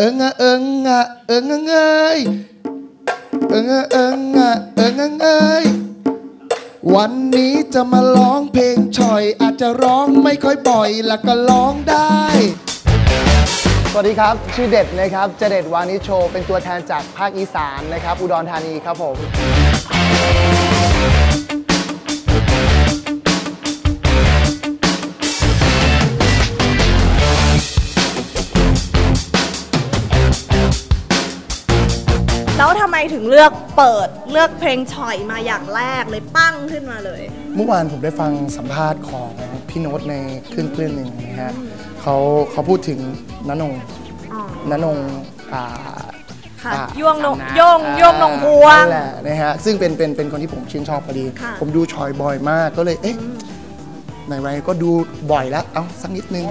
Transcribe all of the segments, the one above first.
เอิงอะเอิงอะเอิงอะเงยเอิงอะเอิงอะเอิงอะเงยวันนี้จะมาร้องเพลงฉ่อย อาจจะร้องไม่ค่อยบ่อยแล้วก็ร้องได้ สวัสดีครับ ชื่อเด็ดนะครับเจเด็ดวานิชโชว์เป็นตัวแทนจากภาคอีสานนะครับ อุดรธานีครับผม แล้วทำไมถึงเลือกเปิดเลือกเพลงฉ่อยมาอย่างแรกเลยปั้งขึ้นมาเลย เมื่อวานผมได้ฟังสัมภาษณ์ของพี่โน้ตในคลื่นคลื่นหนึ่งนะฮะเขาเขาพูดถึงนนงอ๋อนนงอ่าค่ะอ่ายวงนงอ่าโยงโยงนงพวงนั่นแหละนะฮะซึ่งเป็นเป็นเป็นคนที่ผมชื่นชอบพอดีค่ะผมดูชอยบ่อยมากก็เลยเอ๊ะไหนๆก็ดูบ่อยแล้ว เอ้าสักนิดนึง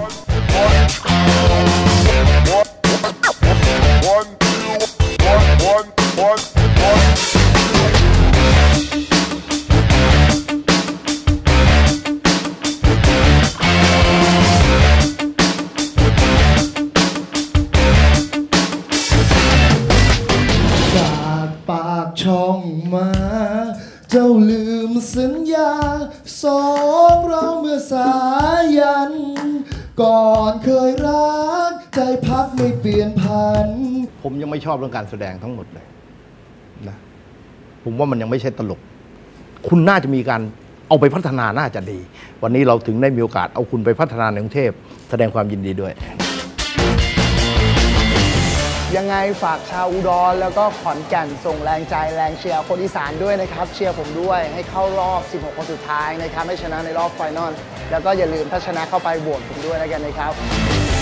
ากช่องมา เจ้าลืมสัญญา สองเราเมื่อสายัน ก่อนเคยรัก ใจพักไม่เปลี่ยนพัน ผมยังไม่ชอบเรื่องการแสดงทั้งหมดเลยนะผมว่ามันยังไม่ใช่ตลก คุณน่าจะมีการเอาไปพัฒนาน่าจะดี วันนี้เราถึงได้มีโอกาสเอาคุณไปพัฒนาในกรุงเทพแสดงความยินดีด้วย ยังไงฝากชาวอุดร แล้วก็ขอนแก่นส่งแรงใจแรงเชียร์คนอีสานด้วยนะครับ เชียร์ผมด้วยให้เข้ารอบ 16 คนสุดท้ายนะครับให้ชนะในรอบไฟนอลแล้วก็อย่าลืมถ้าชนะเข้าไปโหวตผมด้วยแล้วกันนะครับ